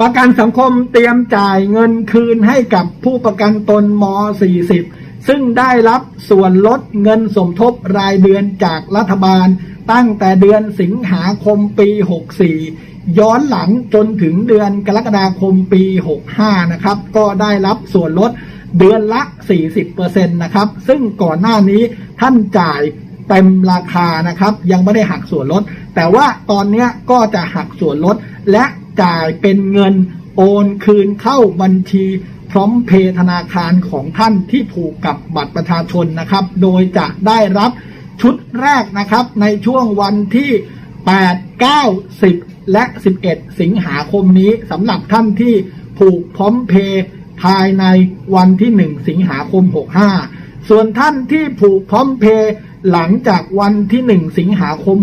ประกันสังคมเตรียมจ่ายเงินคืนให้กับผู้ประกันตนม 40 ซึ่งได้รับส่วนลดเงินสมทบรายเดือนจากรัฐบาล ตั้งแต่เดือนสิงหาคมปี 64 ย้อนหลังจนถึงเดือนกรกฎาคมปี 65 นะครับ ก็ได้รับส่วนลดเดือนละ 40%นะครับ ซึ่งก่อนหน้านี้ท่านจ่ายเต็มราคานะครับ ยังไม่ได้หักส่วนลด แต่ว่าตอนนี้ก็จะหักส่วนลดและ จ่ายเป็นเงินโอนคืนเข้าบัญชีพร้อมเพย์ธนาคารของท่านที่ผูกกับบัตรประชาชนนะครับ โดยจะได้รับชุดแรกนะครับในช่วงวันที่ 8 9 10 และ 11 สิงหาคมนี้สำหรับท่านที่ผูกพร้อมเพย์ภายในวันที่ 1 สิงหาคม 65 ส่วนท่านที่ผูกพร้อมเพย์หลังจากวันที่ 1 สิงหาคม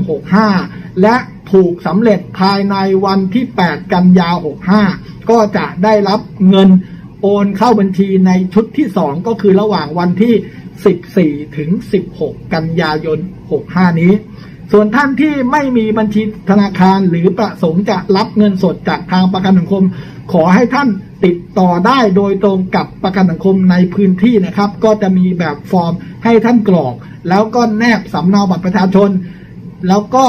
65 และ ผูกสำเร็จภายในวันที่ 8 กันยา 65 ก็จะได้รับเงินโอนเข้าบัญชีในชุดที่ 2 ก็คือระหว่างวันที่ 14 ถึง 16 กันยายน 65 นี้ ส่วนท่านที่ไม่มีบัญชีธนาคารหรือประสงค์จะรับเงินสดจากทางประกันสังคม ขอให้ท่านติดต่อได้โดยตรงกับประกันสังคมในพื้นที่นะครับ ก็จะมีแบบฟอร์มให้ท่านกรอก แล้วก็แนบสำเนาบัตรประชาชน แล้วก็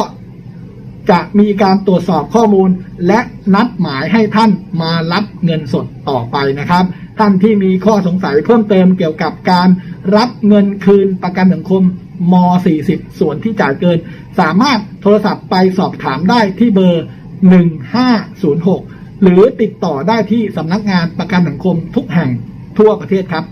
จะมีการตรวจสอบข้อมูล และนัดหมายให้ท่านมารับเงินสดต่อไปนะครับ ท่านที่มีข้อสงสัยเพิ่มเติมเกี่ยวกับการรับเงินคืนประกันสังคมม 40 ส่วนที่จ่ายเกิน สามารถโทรศัพท์ไปสอบถามได้ที่เบอร์ 1506 หรือติดต่อได้ที่สำนักงานประกันสังคมทุกแห่งทั่วประเทศครับ